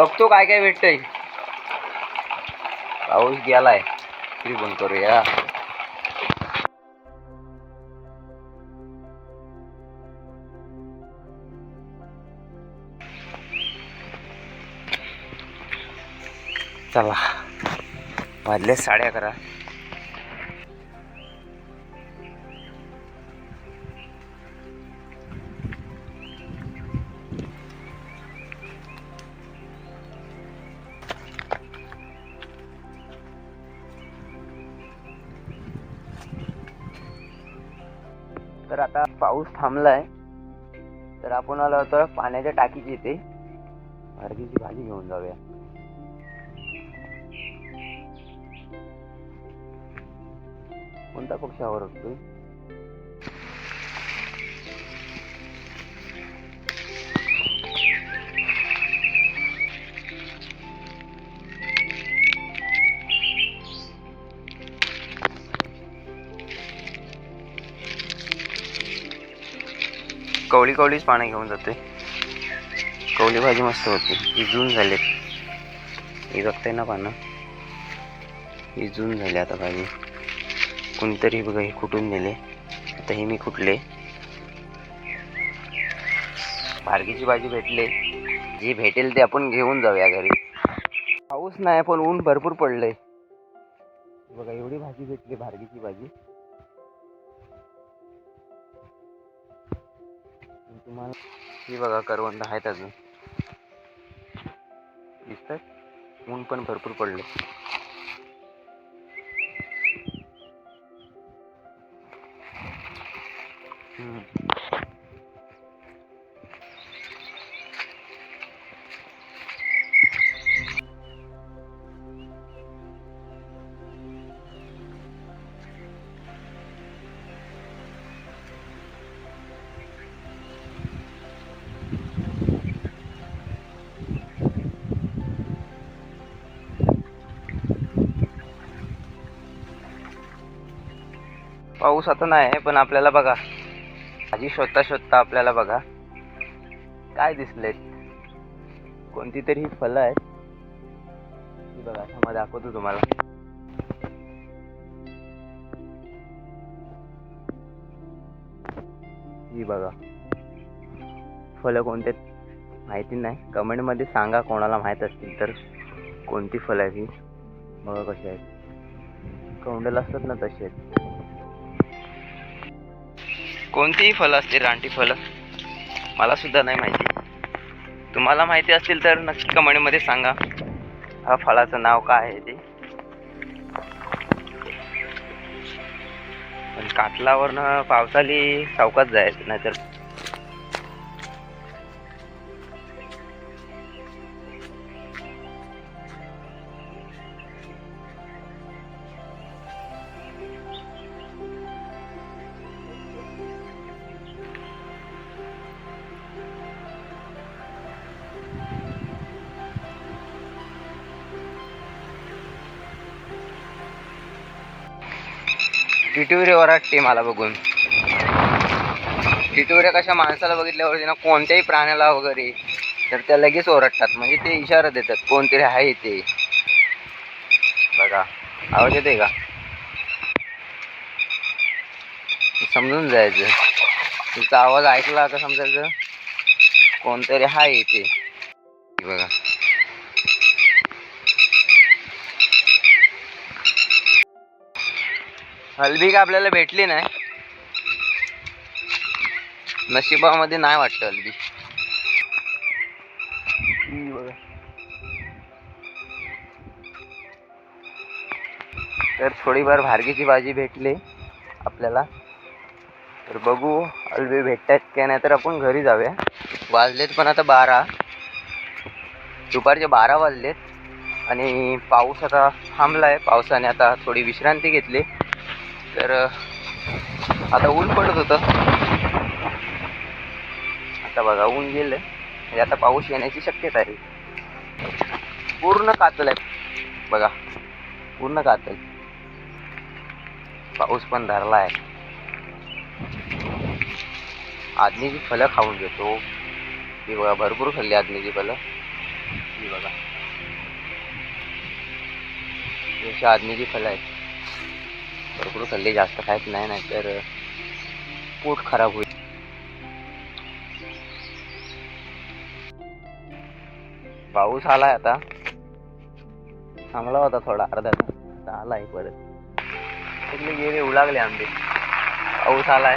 बघतो काय काय भेटतंय. पाऊस गेलाय. तरी बंद करूया. चला. वाजले साडे अकरा तर आता पाऊस थांबलाय. तर आपण आलो होतो पाण्याच्या टाकीची इथे. अर्धीची भाजी घेऊन जाऊया. कोणता पक्ष आवडतो कवळी कवळीच पानं घेऊन जाते. कवळी भाजी मस्त होती. ही जून झालेत ही बघताय ना पानं? ही झाले झाली आता भाजी. कोणतरी बघा हे कुठून नेले? आता हे मी कुठले? भारगीची भाजी भेटले. जी भेटेल ते आपण घेऊन जाऊया घरी. पाऊस नाही पण ऊन भरपूर पडलंय. बघा एवढी भाजी भेटली भारगीची भाजी. तुम्हाला. ही बघा करवंद आहेत अजून. दिसतात ऊन पण भरपूर पडले हम्म. पाऊस आता नाही पण आपल्याला बघा. भाजी शोधता शोधता आपल्याला बघा. काय दिसले कोणती तरी फळं आहेत. ही बघा थांबा दाखवतो तुम्हाला. ही बघा. फळं कोणते माहिती नाही. कमेंटमध्ये सांगा कोणाला माहीत असतील तर. कोणती फळं आहेत ही? बघा कशी आहेत. कौंडल असतात ना तशी आहेत. कोणतीही फळं असतील रानटी फळं मला सुद्धा नाही माहिती. तुम्हाला माहिती असतील तर नक्की कमेंटमध्ये सांगा. हा फळाचं नाव काय आहे ते? पण काटलावरनं पावसाली सावकाच जायचं नाहीतर टिटुरे ओरडते मला बघून. टिटुरे कशा माणसाला बघितल्यावरती ना कोणत्याही प्राण्याला वगैरे तर त्या लगेच ओरडतात. म्हणजे ते इशारा देतात कोणतरी आहे ते. बघा. आवाज येते का? समजून जायचं. तुमचा आवाज ऐकला का समजायचं? कोणतरी आहे ते. बघा. हलबी का आपल्याला भेटली नाही. नशिबामध्ये नाही वाटत हलबी बघा. तर थोडीफार भारगीची भाजी भेटली आपल्याला. तर बघू अल्बी भेटतात का नाही तर आपण घरी जाऊया. वाजलेत पण आता बारा. दुपारचे बारा वाजलेत. आणि पाऊस आता थांबला आहे पावसाने आता थोडी विश्रांती घेतली. तर आता ऊन पडत होतं. आता बघा ऊन गेलं म्हणजे आता पाऊस येण्याची शक्यता आहे. पूर्ण कातल आहे. बघा पूर्ण कातल. पाऊस पण धरला आहे. आदमीची फळं खाऊन घेतो. ही बघा भरपूर खाल्ली आदमीची फळं. ही बघा. जशी अशी आदमीची फळं आहेत. भरपूर खाल्ली जास्त खायच नाही नाहीतर पोट खराब होईल. पाऊस आलाय आता. थांबला होता थोडा अर्धा तास. आलाय परत. तिकडे गेले येऊ लागले आंबे. पाऊस आलाय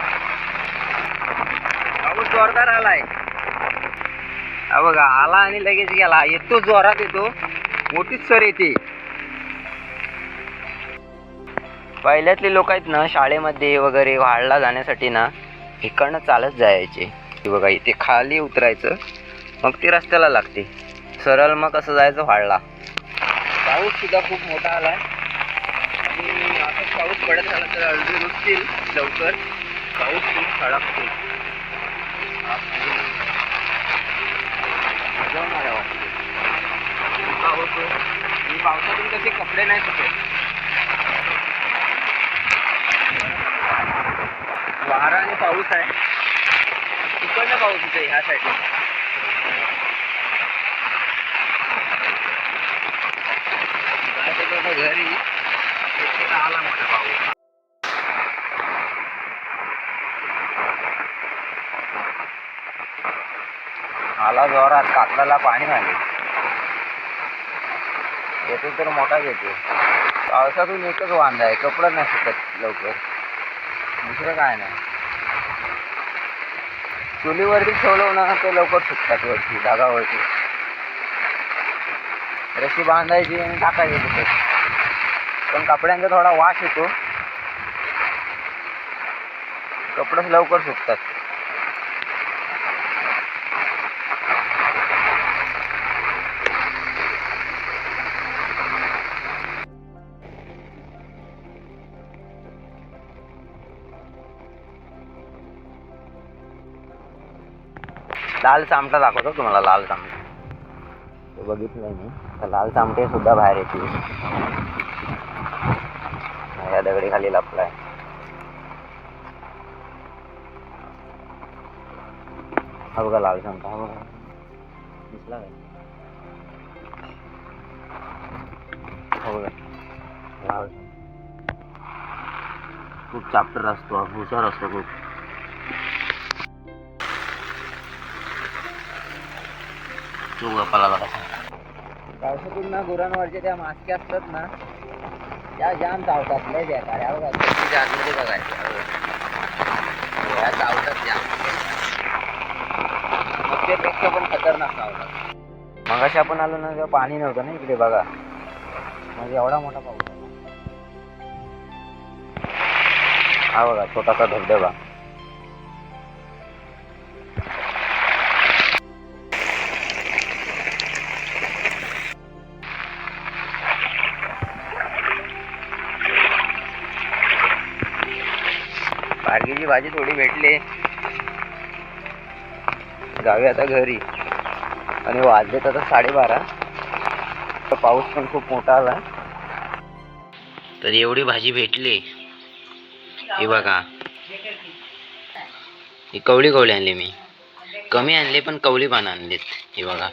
पाऊस जोरदार आलाय. हा बघा आला आणि लगेच गेला. येतो जोरात येतो. मोठीच सर येते. पहिल्यातले लोक आहेत ना शाळेमध्ये वगैरे व्हाळला जाण्यासाठी ना इकडनं चालत जायचे. बघा इथे खाली उतरायचं मग ती रस्त्याला लागते. सरळ मग कसं जायचं व्हाळला पाऊस सुद्धा खूप मोठा आलाय. आणि असंच पाऊस पडत झाला तर अर्धी रुजतील लवकर. पाऊस खूप सळकतो मजा पावसातून कसे कपडे नाही सुटत वारा आणि पाऊस आहे. तिकडनं पाऊस येतोय ह्या साईडला घरी आला मोठा पाऊस. आला जोरात कातलाला पाणी आले येतो तर मोठाच येतो पावसातून एकच वांदा आहे कपडं नाही सुकत लवकर. दुसरं काय नाही. चुलीवरती ठेवलं ना ते लवकर सुकतात वरती धागावरती रशी बांधायची आणि टाकायची तिथे. पण कपड्यांचा थोडा वास येतो. कपडे लवकर सुकतात लाल चामटा दाखवतो तुम्हाला? लाल चामटा तो बघितलंय मी. तर लाल चामटे सुद्धा बाहेर येतील. या दगडी खाली लपलाय. हा बघा लाल चामटा हा बघा. दिसला काय? लाल खूप चाप्टर असतो हुशार असतो खूप. तो गप्पाला कसा पावसातून ना गुरांवरचे त्या मासक्या असतात ना त्या जाम चावतात लय द्या आहे. बघा त्याच्या आतमध्ये बघायचं. या चावतात जाम. ते पेक्षा पण खतरनाक चावतात. मगाशी आपण आलो ना तेव्हा पाणी नव्हतं ना इकडे बघा. म्हणजे एवढा मोठा पाऊस हा बघा छोटासा धबधबा. भाजी थोडी भेटली. जाऊया आता घरी. आणि वाजलेत आता साडेबारा. तर पाऊस पण खूप मोठा आला. तर एवढी भाजी भेटली. हे बघा. ही कवळी कवळी आणली मी. कमी आणली पण कवळी पण आणलीत. हे बघा.